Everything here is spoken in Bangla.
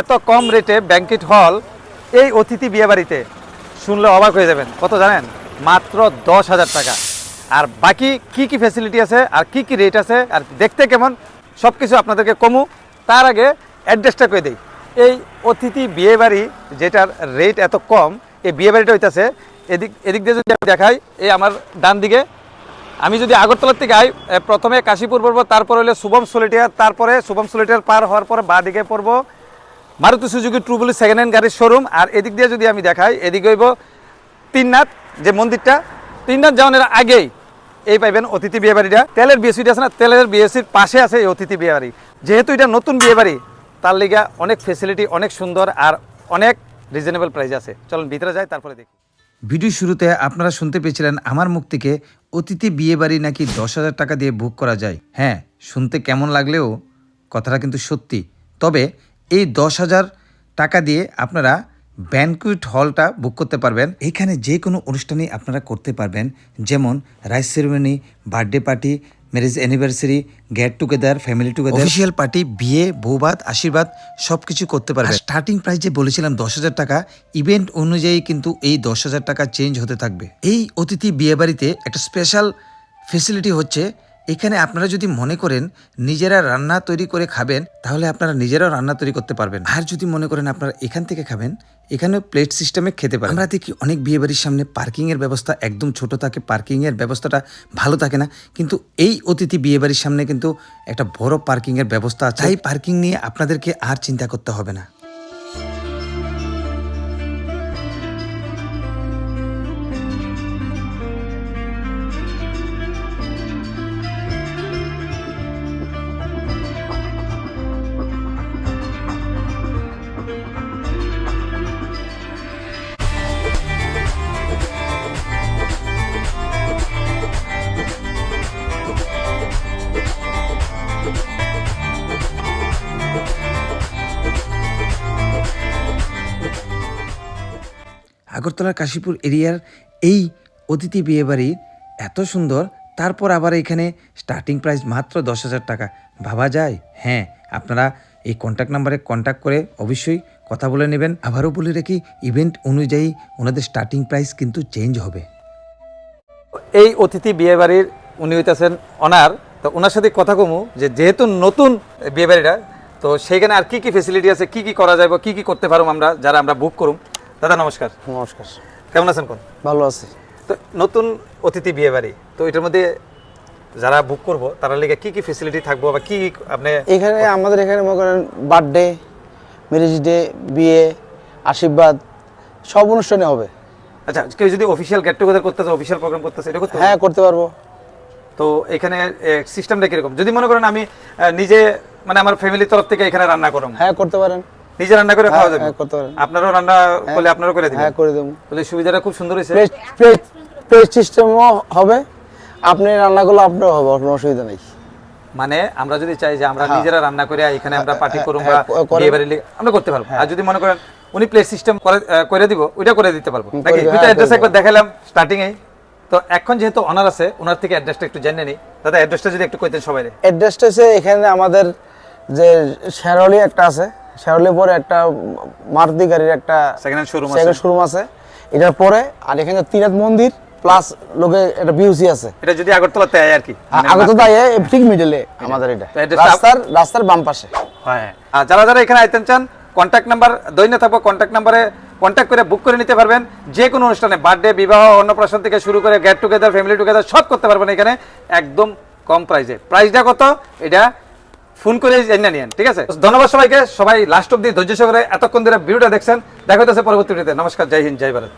এত কম রেটে ব্যাংকেট হল এই অতিথি বিয়েবাড়িতে শুনলে অবাক হয়ে যাবেন। কত জানেন? মাত্র দশ হাজার টাকা। আর বাকি কি কি ফ্যাসিলিটি আছে, আর কি কি রেট আছে, আর দেখতে কেমন সব কিছু আপনাদেরকে কমু। তার আগে অ্যাড্রেসটা করে দিই? এই অতিথি বিয়েবাড়ি যেটার রেট এত কম, এই বিয়েবাড়িটা হইতেছে এদিক এদিক দিয়ে যদি আমি দেখাই, এই আমার ডান দিকে। আমি যদি আগরতলার থেকে আই প্রথমে কাশীপুর পড়ব, তারপরে হলে শুভম সোলেটিয়ার তারপরে শুভম সোলেটিয়ার পার হওয়ার পরে বাঁ দিকে পড়ব। Maruti Suzuki true value second hand গাড়ির শোরুম আর এদিক দিয়ে যদি আমি দেখাই, এদিকে হইব তিননাথ, যে মন্দিরটা। তিননাথ যাওয়ানোর আগেই এই পাইবেন অতিথি বিয়েবাড়িটা। তেলের বিএসিটা আছে না, তেলের বিএসির পাশে আছে এই অতিথি বিয়েবাড়ি। যেহেতু এটা নতুন বিয়েবাড়ি, তার লিগা অনেক ফেসিলিটি অনেক সুন্দর আর অনেক রিজনেবল প্রাইস আছে। চলুন ভিতরে যাই, তারপরে দেখি। ভিডিও শুরুতে আপনারা শুনতে পেয়েছিলেন আমার মুখ থেকে অতিথি বিয়ে বাড়ি নাকি দশ হাজার টাকা দিয়ে বুক করা যায়। হ্যাঁ শুনতে কেমন লাগলেও কথাটা কিন্তু সত্যি। তবে এই দশ হাজার টাকা দিয়ে আপনারা ব্যানকুইট হলটা বুক করতে পারবেন। এখানে যে কোনো অনুষ্ঠানই আপনারা করতে পারবেন। যেমন rice ceremony birthday party marriage anniversary get together family together official party বিয়ে বৌবাদ আশীর্বাদ সব কিছু করতে পারবেন। স্টার্টিং প্রাইস যে বলেছিলাম দশ হাজার টাকা ইভেন্ট অনুযায়ী কিন্তু এই দশ হাজার টাকা চেঞ্জ হতে থাকবে। এই অতিথি বিয়ে বাড়িতে একটা স্পেশাল ফেসিলিটি হচ্ছে এখানে আপনারা যদি মনে করেন নিজেরা রান্না তৈরি করে খাবেন, তাহলে আপনারা নিজেরাও রান্না তৈরি করতে পারবেন। আর যদি মনে করেন আপনারা এখান থেকে খাবেন এখানে প্লেট সিস্টেমে খেতে পারেন আমরা দেখি অনেক বিয়ে বাড়ির সামনে পার্কিংয়ের ব্যবস্থা একদম ছোট থাকে পার্কিংয়ের ব্যবস্থাটা ভালো থাকে না। কিন্তু এই অতিথি বিয়ে বাড়ির সামনে কিন্তু একটা বড় পার্কিংয়ের ব্যবস্থা আছে। তাই পার্কিং নিয়ে আপনাদেরকে আর চিন্তা করতে হবে না। আগরতলার কাশীপুর এরিয়ার এই অতিথি বিয়েবাড়ি এত সুন্দর, তারপর আবার এখানে স্টার্টিং প্রাইস মাত্র দশ হাজার টাকা। ভাবা যায়? হ্যাঁ আপনারা এই কন্ট্যাক্ট নাম্বারে কন্ট্যাক্ট করে অবশ্যই কথা বলে নেবেন। আবারও বলে রাখি ইভেন্ট অনুযায়ী ওনাদের স্টার্টিং প্রাইস কিন্তু চেঞ্জ হবে। এই অতিথি বিয়েবাড়ির উনি হইতেছেন অনার। তো ওনার সাথে কথা কমু যে যেহেতু নতুন বিয়েবাড়িটা, তো সেইখানে আর কি কি ফেসিলিটি আছে, কি কি করা যাবে কি কি করতে পারব আমরা, যারা আমরা বুক করুম। দাদা নমস্কার। নমস্কার। কেমন আছেন কোন? ভালো আছি। তো নতুন অতিথি বিয়েবাড়ি তো এটার মধ্যে যারা বুক করব তারা লেগে কি কি ফেসিলিটি থাকব বা কি আপনি এখানে আমাদের এখানে মনে করেন বার্থডে ম্যারেজ ডে বিয়ে আশীর্বাদ সব অনুষ্ঠানে হবে। আচ্ছা কেউ যদি অফিসিয়াল গেট টুগেদার করতেছে অফিসিয়াল প্রোগ্রাম করতেছে এটা করতে হ্যাঁ করতে পারব। তো এখানে সিস্টেমটা কীরকম? যদি মনে করেন আমি নিজে মানে আমার ফ্যামিলির তরফ থেকে এখানে রান্না করুম। হ্যাঁ করতে পারেন। নিজে রান্না করে খাওয়া যাবে? হ্যাঁ, আপনারও রান্না করলে আপনারও করে দিবেন। হ্যাঁ করে দেবো। তাহলে সুবিধাটা খুব সুন্দর হয়েছে। প্লেট সিস্টেমও হবে। আপনি রান্নাগুলো আপনারও হবে কোনো অসুবিধা নেই। মানে আমরা যদি চাই যে আমরা নিজেরা রান্না করে এখানে আমরা পার্টি করুম বা হ্যাঁ, বিয়ে আমরা করতে পারব। আর যদি মনে করেন উনি প্লেট সিস্টেম করে করে দিব ওইটা করে দিতে পারব। নাকি? দুইটা হ্যাঁ, অ্যাড্রেস একবার দেখালাম স্টার্টিং এ তো এখন যেহেতু অনার আছে ওনার থেকে অ্যাড্রেসটা একটু জেনে নিই। দাদা অ্যাড্রেসটা যদি একটু কইতেন সবাই অ্যাড্রেসটা হচ্ছে এখানে আমাদের যে শেরলি একটা আছে। শেরলি পরে একটা মারুতি গাড়ির একটা সেকেন্ড শোরুম আছে। শোরুম আছে। এটার পরে আর এখানে তিনাথ মন্দির প্লাস লোকে একটা বিউসি আছে। এটা যদি আর কি মানে আগে ঠিক মিডলে আমাদের এটা। রাস্তার রাস্তার বাম পাশে। হ্যাঁ আর যারা যারা এখানে আইতেন চান কন্ট্যাক্ট নাম্বার দৈন্য থাকব কন্ট্যাক্ট নাম্বারে কন্ট্যাক্ট করে বুক করে নিতে পারবেন। যে কোনো অনুষ্ঠানে বার্থডে বিবাহ অন্নপ্রাশন থেকে শুরু করে গেট টুগেদার ফ্যামিলি টুগেদার সব করতে পারবেন এখানে। একদম কম প্রাইসে প্রাইসটা কত? এটা ফোন করে জেনে নিয়েন, ঠিক আছে? ধন্যবাদ সবাইকে। সবাই লাস্ট অব্দি ধৈর্য সহকারে এতক্ষণ ধরে ভিডিওটা দেখছেন। দেখা হইতেছে পরবর্তী ভিডিওতে। নমস্কার, জয় হিন্দ, জয় ভারত।